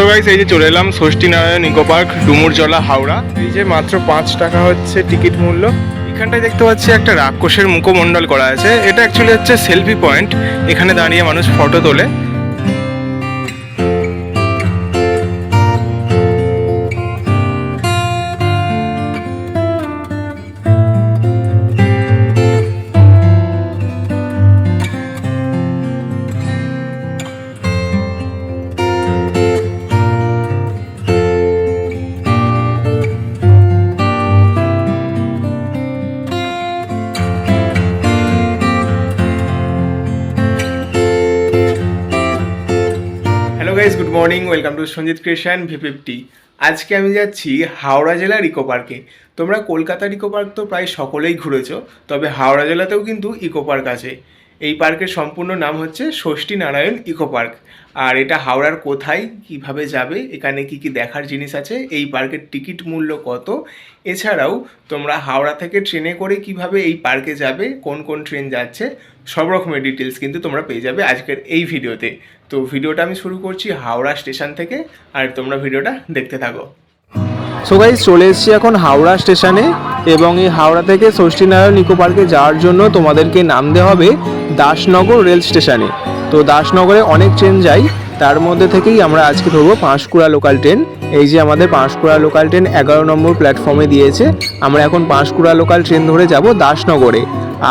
So guys এই যে চলে এলাম ষষ্ঠী নারায়ণ ইকো পার্ক, ডুমুরজলা, হাওড়া। এই যে মাত্র পাঁচ টাকা হচ্ছে টিকিট মূল্য। এখানটায় দেখতে পাচ্ছি একটা রাক্ষসের মুখমণ্ডল করা আছে। এটা অ্যাকচুয়ালি হচ্ছে সেলফি পয়েন্ট এখানে দাঁড়িয়ে মানুষ ফটো তোলে। Morning, welcome to Sanjit creation, V fifty. আজকে আমি যাচ্ছি হাওড়া জেলার ইকো পার্কে। তোমরা কলকাতার ইকো পার্ক তো প্রায় সকলেই ঘুরেছ, তবে হাওড়া জেলাতেও কিন্তু ইকো পার্ক আছে। এই পার্কের সম্পূর্ণ নাম হচ্ছে ষষ্ঠী নারায়ণ ইকো পার্ক। আর এটা হাওড়ার কোথায়, কীভাবে যাবে, এখানে কি কি দেখার জিনিস আছে, এই পার্কের টিকিট মূল্য কত? এছাড়াও তোমরা হাওড়া থেকে ট্রেনে করে কীভাবে এই পার্কে যাবে, কোন কোন ট্রেন যাচ্ছে, সব রকমের ডিটেলস কিন্তু তোমরা পেয়ে যাবে আজকের এই ভিডিওতে। তো ভিডিওটা আমি শুরু করছি হাওড়া স্টেশন থেকে, আর তোমরা ভিডিওটা দেখতে থাকো। সো গাইজ চলে এসেছি এখন হাওড়া স্টেশনে। এবং এই হাওড়া থেকে ষষ্ঠীনারায়ণ ইকো পার্কে যাওয়ার জন্য তোমাদেরকে নামতে হবে দাসনগর রেল স্টেশনে। তো দাসনগরে অনেক ট্রেন যায়, তার মধ্যে থেকেই আমরা আজকে ধরবো পাঁশকুড়া লোকাল ট্রেন। এই যে আমাদের পাঁশকুড়া লোকাল ট্রেন এগারো নম্বর প্ল্যাটফর্মে দিয়েছে, আমরা এখন পাঁশকুড়া লোকাল ট্রেন ধরে যাব দাসনগরে।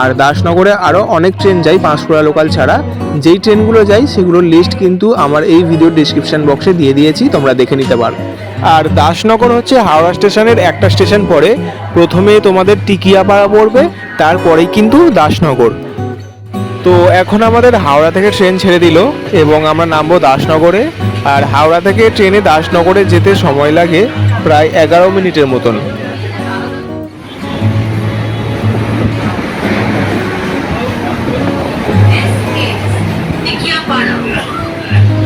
আর দাসনগরে আরও অনেক ট্রেন যায়, পাঁশকুড়া লোকাল ছাড়া। যেই ট্রেনগুলো যায়, সেগুলোর লিস্ট কিন্তু আমার এই ভিডিওর ডিসক্রিপশন বক্সে দিয়ে দিয়েছি, তোমরা দেখে নিতে পারো। আর দাসনগর হচ্ছে হাওড়া স্টেশনের একটা স্টেশন পরে প্রথমে তোমাদের টিকিয়াপাড়া পড়বে, তারপরেই কিন্তু দাসনগর। তো এখন আমাদের হাওড়া থেকে ট্রেন ছেড়ে দিল, এবং আমরা নামবো দাসনগরে। আর হাওড়া থেকে ট্রেনে দাসনগরে যেতে সময় লাগে প্রায় এগারো মিনিটের মতন। Thank you.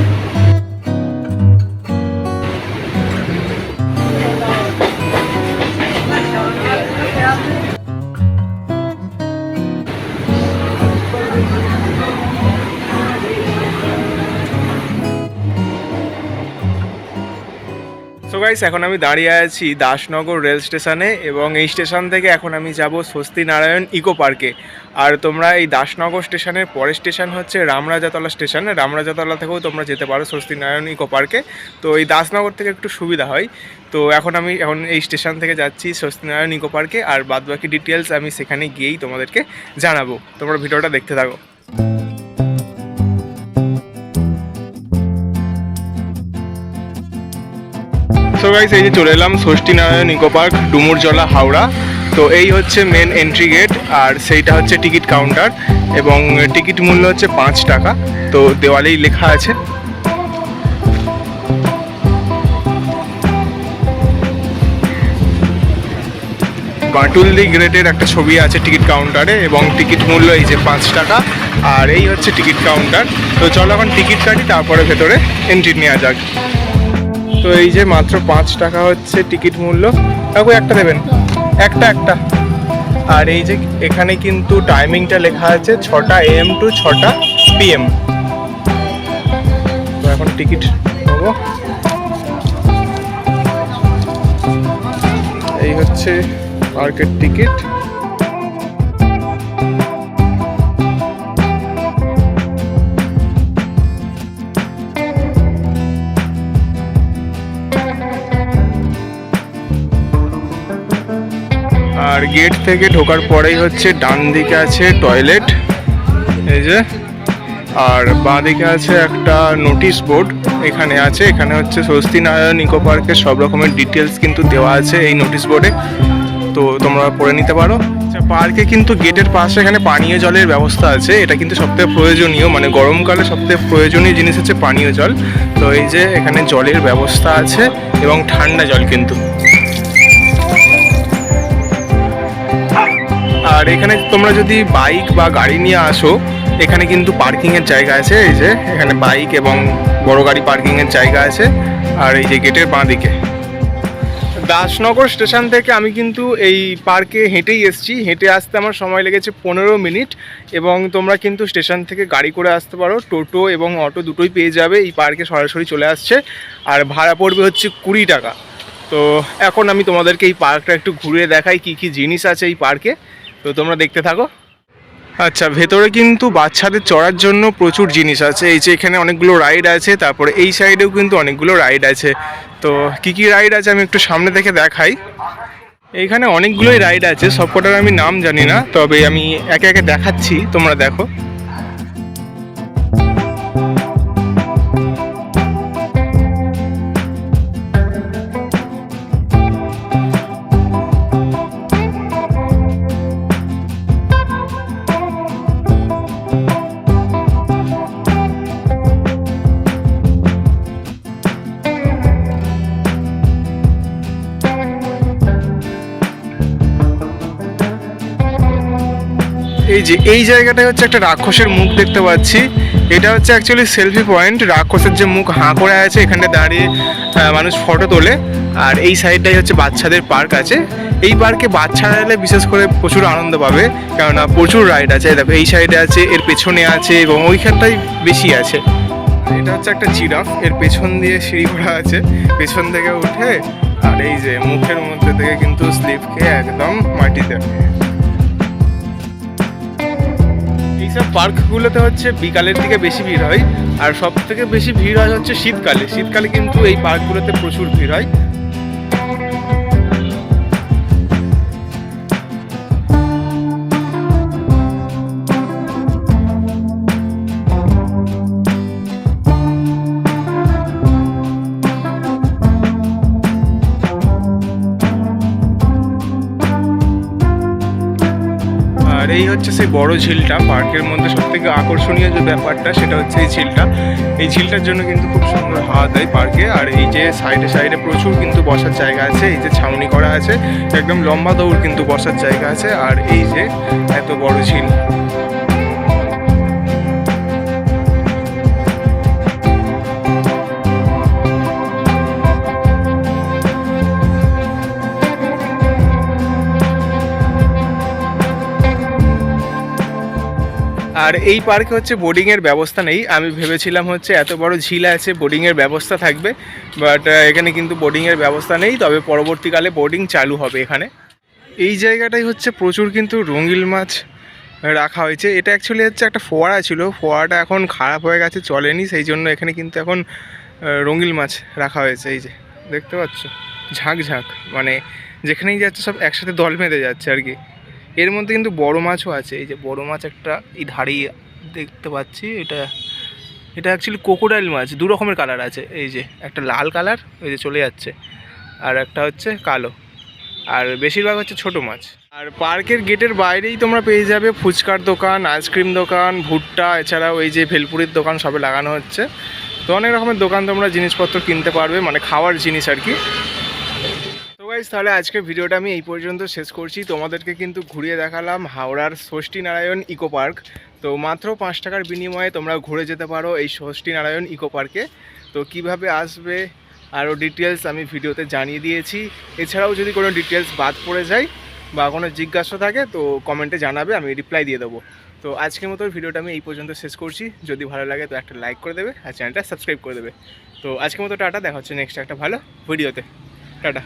গাইস এখন আমি দাঁড়িয়ে আছি দাসনগর রেল স্টেশনে এবং এই স্টেশন থেকে এখন আমি যাব স্বস্তি নারায়ণ ইকো পার্কে। আর তোমরা এই দাসনগর স্টেশনের পরের স্টেশন হচ্ছে রামরাজাতলা স্টেশন। রামরাজাতলা থেকেও তোমরা যেতে পারো স্বস্তি নারায়ণ ইকো পার্কে। তো এই দাসনগর থেকে একটু সুবিধা হয়। তো এখন আমি এখন এই স্টেশন থেকে যাচ্ছি স্বস্তি নারায়ণ ইকো পার্কে। আর বাদবাকি ডিটেলস আমি সেখানে গিয়েই তোমাদেরকে জানাব। তোমরা ভিডিওটা দেখতে থাকো। সো গাইস এই যে চলে এলাম ষষ্ঠী নারায়ণ ইকো পার্ক, ডুমুরজলা, হাওড়া। তো এই হচ্ছে মেন এন্ট্রি গেট আর সেইটা হচ্ছে টিকিট কাউন্টার এবং টিকিট মূল্য হচ্ছে পাঁচ টাকা। তো দেওয়ালেই লেখা আছে। বাটুলদি গ্রেডের একটা ছবি আছে টিকিট কাউন্টারে এবং টিকিট মূল্য এই যে পাঁচ টাকা, আর এই হচ্ছে টিকিট কাউন্টার তো চলো এখন টিকিট কাটি, তারপরে ভেতরে এন্ট্রি নেওয়া যাক। তো এই যে মাত্র পাঁচ টাকা হচ্ছে টিকিট মূল্য। কাকু, একটা দেবেন? একটা একটা। আর এই যে এখানে কিন্তু টাইমিংটা লেখা আছে ছটা এম টু ছটা পিএম তো এখন টিকিট নেব। এই হচ্ছে পার্কের টিকিট। আর গেট থেকে ঢোকার পরেই হচ্ছে ডান দিকে আছে টয়লেট, এই যে। আর বাঁ দিকে আছে একটা নোটিশ বোর্ড, এখানে আছে, এখানে হচ্ছে স্বস্তি নারায়ণ ইকো পার্কের সব রকমের ডিটেলস কিন্তু দেওয়া আছে এই নোটিশ বোর্ডে। তো তোমরা পড়ে নিতে পারো। আচ্ছা পার্কে কিন্তু গেটের পাশে এখানে পানীয় জলের ব্যবস্থা আছে, এটা কিন্তু সবথেকে প্রয়োজনীয় মানে গরমকালে সবথেকে প্রয়োজনীয় জিনিস হচ্ছে পানীয় জল। তো এই যে এখানে জলের ব্যবস্থা আছে এবং ঠান্ডা জল কিন্তু। আর এখানে তোমরা যদি বাইক বা গাড়ি নিয়ে আসো, এখানে কিন্তু পার্কিংয়ের জায়গা আছে, এই যে, এখানে বাইক এবং বড় গাড়ি পার্কিংয়ের জায়গা আছে, আর এই যে গেটের বাঁ দিকে। দাসনগর স্টেশন থেকে আমি কিন্তু এই পার্কে হেঁটেই এসেছি। হেঁটে আসতে আমার সময় লেগেছে পনেরো মিনিট এবং তোমরা কিন্তু স্টেশন থেকে গাড়ি করে আসতে পারো। টোটো এবং অটো দুটোই পেয়ে যাবে। এই পার্কে সরাসরি চলে আসছে। আর ভাড়া পড়বে হচ্ছে কুড়ি টাকা। তো এখন আমি তোমাদেরকে এই পার্কটা একটু ঘুরে দেখাই কি কি জিনিস আছে এই পার্কে তো তোমরা দেখতে থাকো। আচ্ছা ভেতরে কিন্তু বাচ্চাদের চড়ার জন্য প্রচুর জিনিস আছে। এই যে এখানে অনেকগুলো রাইড আছে, তারপরে এই সাইডেও কিন্তু অনেকগুলো রাইড আছে। তো কি কি রাইড আছে আমি একটু সামনে থেকে দেখাই। এইখানে অনেকগুলোই রাইড আছে, সবকটার আমি নাম জানি না, তবে আমি একে একে দেখাচ্ছি, তোমরা দেখো। এই যে, এই জায়গাটায় হচ্ছে একটা রাক্ষসের মুখ দেখতে পাচ্ছি। এটা হচ্ছে অ্যাকচুয়ালি সেলফি পয়েন্ট রাক্ষসের যে মুখ হাঁ করে আছে, এখানে দাঁড়িয়ে মানুষ ফটো তোলে। আর এই সাইডটাই হচ্ছে বাচ্চাদের পার্ক আছে। এই পার্কে বাচ্চারা এলে বিশেষ করে প্রচুর আনন্দ পাবে। কেননা প্রচুর রাইড আছে। এই সাইডে আছে, এর পেছনে আছে এবং ওইখানটাই বেশি আছে। এটা হচ্ছে একটা জিরাফ এর পেছন দিয়ে সিঁড়ি করা আছে। পেছন থেকে উঠে, আর এই যে মুখের মধ্যে থেকে কিন্তু স্লিপ খেয়ে একদম মাটিতে। এইসব পার্কগুলোতে হচ্ছে বিকালের দিকে বেশি ভিড় হয়, আর সব থেকে বেশি ভিড় হয় হচ্ছে শীতকালে। শীতকালে কিন্তু এই পার্কগুলোতে প্রচুর ভিড় হয়। এই হচ্ছে সেই বড় ঝিলটা, পার্কের মধ্যে সব থেকে আকর্ষণীয় যে ব্যাপারটা সেটা হচ্ছে এই ঝিলটা। এই ঝিলটার জন্য কিন্তু খুব সুন্দর হাওয়া দেয় পার্কে, আর এই যে সাইডে সাইডে প্রচুর কিন্তু বসার জায়গা আছে, এই যে ছাউনি করা আছে, একদম লম্বা দৌড় কিন্তু বসার জায়গা আছে, আর এই যে এত বড় ঝিল। আর এই পার্কে হচ্ছে বোর্ডিংয়ের ব্যবস্থা নেই। আমি ভেবেছিলাম হচ্ছে এত বড় ঝিল আছে বোর্ডিংয়ের ব্যবস্থা থাকবে বাট এখানে কিন্তু বোর্ডিংয়ের ব্যবস্থা নেই, তবে পরবর্তীকালে বোর্ডিং চালু হবে এখানে। এই জায়গাটাই হচ্ছে প্রচুর কিন্তু রঙিল মাছ রাখা হয়েছে। এটা অ্যাকচুয়ালি হচ্ছে একটা ফোয়ারা ছিল। ফোয়ারাটা এখন খারাপ হয়ে গেছে, চলেনি, সেই জন্য এখানে কিন্তু এখন রঙিল মাছ রাখা হয়েছে। এই যে, দেখতে পাচ্ছ? ঝাঁক ঝাঁক। মানে যেখানেই যাচ্ছে সব একসাথে দল বেঁধে যাচ্ছে আর কি। এর মধ্যে কিন্তু বড় মাছও আছে। এই যে বড় মাছ একটা এই ধারেই দেখতে পাচ্ছি, এটা এটা অ্যাকচুয়ালি কোকোডাইল মাছ, দু রকমের কালার আছে। এই যে একটা লাল কালার এই যে চলে যাচ্ছে, আর একটা হচ্ছে কালো, আর বেশিরভাগ হচ্ছে ছোট মাছ। আর পার্কের গেটের বাইরেই তোমরা পেয়ে যাবে ফুচকার দোকান, আইসক্রিম দোকান, ভুট্টা, এছাড়াও এই যে ভেলপুরির দোকান সবে লাগানো হচ্ছে। তো অনেক রকমের দোকান তোমরা জিনিসপত্র কিনতে পারবে মানে খাওয়ার জিনিস আর কি। গাইজ তাহলে আজকের ভিডিওটা আমি এই পর্যন্ত শেষ করছি। তোমাদেরকে কিন্তু ঘুরিয়ে দেখালাম হাওড়ার ষষ্ঠী নারায়ণ ইকো পার্ক। তো মাত্র পাঁচ টাকার বিনিময়ে তোমরা ঘুরে যেতে পারো এই ষষ্ঠী নারায়ণ ইকো পার্কে। তো কীভাবে আসবে আরও ডিটেলস আমি ভিডিওতে জানিয়ে দিয়েছি। এছাড়াও যদি কোনো ডিটেলস বাদ পড়ে যায় বা কোনো জিজ্ঞাসা থাকে, তো কমেন্টে জানাবে, আমি রিপ্লাই দিয়ে দেবো। তো আজকের মতো ভিডিওটা আমি এই পর্যন্ত শেষ করছি। যদি ভালো লাগে তো একটা লাইক করে দেবে আর চ্যানেলটা সাবস্ক্রাইব করে দেবে। তো আজকের মতো টাটা, দেখা হচ্ছে নেক্সট একটা ভালো ভিডিওতে। টাটা।